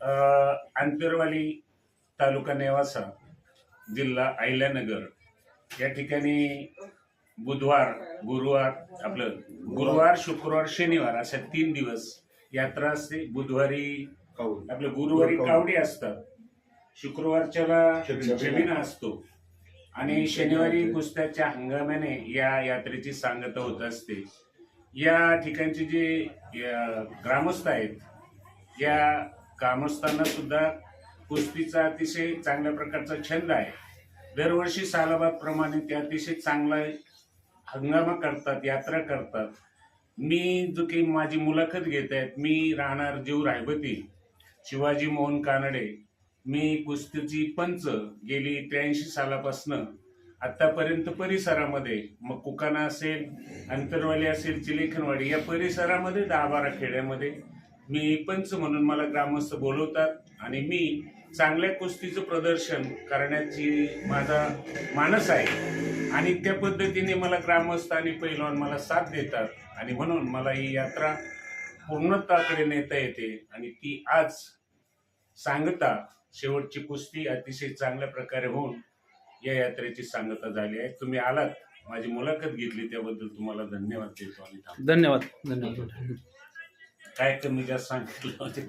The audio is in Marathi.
अ, आंतरवाली तालुका नेवासा जिल्हा अहिल्यानगर. या ठिकाणी बुधवार गुरुवार आपलं गुरुवार शुक्रवार शनिवार अशा तीन दिवस यात्रा असते. बुधवारी आपलं गुरुवारी कावडी. असतात. शुक्रवारच्याला जमिना असतो. आणि शनिवारी कुस्त्याच्या हंगामाने या यात्रेची सांगता होत असते. या ठिकाणचे जे ग्रामस्थ आहेत या ग्रामस्थांना सुद्धा कुस्तीचा अतिशय चांगल्या प्रकारचा छंद आहे. दरवर्षी सालाबादप्रमाणे ते अतिशय चांगला हंगामा करतात यात्रा करतात. मी जो की माझी मुलाखत घेत आहेत मी राहणार जीव रायबती शिवाजी मोहन कानडे. मी कुस्तीची पंच गेली त्र्याऐंशी सालापासनं. आत्तापर्यंत परिसरामध्ये मग कुकाना असेल अंतरवाली असेल चिलेखनवाडी या परिसरामध्ये दहा बारा खेड्यामध्ये मी पंच म्हणून मला ग्रामस्थ बोलवतात आणि मी चांगल्या कुस्तीचं प्रदर्शन करण्याची माझा मानस आहे. आणि त्या पद्धतीने मला ग्रामस्थ आणि पैलवान मला साथ देतात आणि म्हणून मला ही यात्रा पूर्णत्वाकडे नेता येते आणि ती आज सांगता शेवटची कुस्ती अतिशय चांगल्या प्रकारे होऊन या यात्रेची सांगता झाली आहे. तुम्ही आलात माझी मुलाखत घेतली त्याबद्दल तुम्हाला धन्यवाद देतो आणि धन्यवाद. धन्यवाद. काय कमी जास्त सांगितलं होते